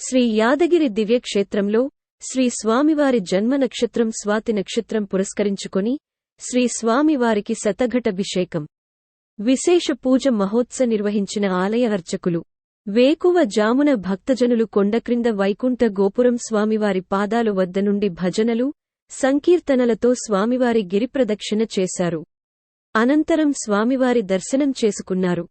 శ్రీ యాదగిరి దివ్యక్షేత్రంలో శ్రీ స్వామివారి జన్మ నక్షత్రం స్వాతి నక్షత్రం పురస్కరించుకొని శ్రీ స్వామివారికి శతఘటభిషేకం విశేష పూజ మహోత్స నిర్వహించిన ఆలయ అర్చకులు వేకువ జామున భక్తజనులు కొండక్రింద వైకుంఠ గోపురం స్వామివారి పాదాలు వద్ద నుండి భజనలు సంకీర్తనలతో స్వామివారి గిరిప్రదక్షిణ చేశారు. అనంతరం స్వామివారి దర్శనం చేసుకున్నారు.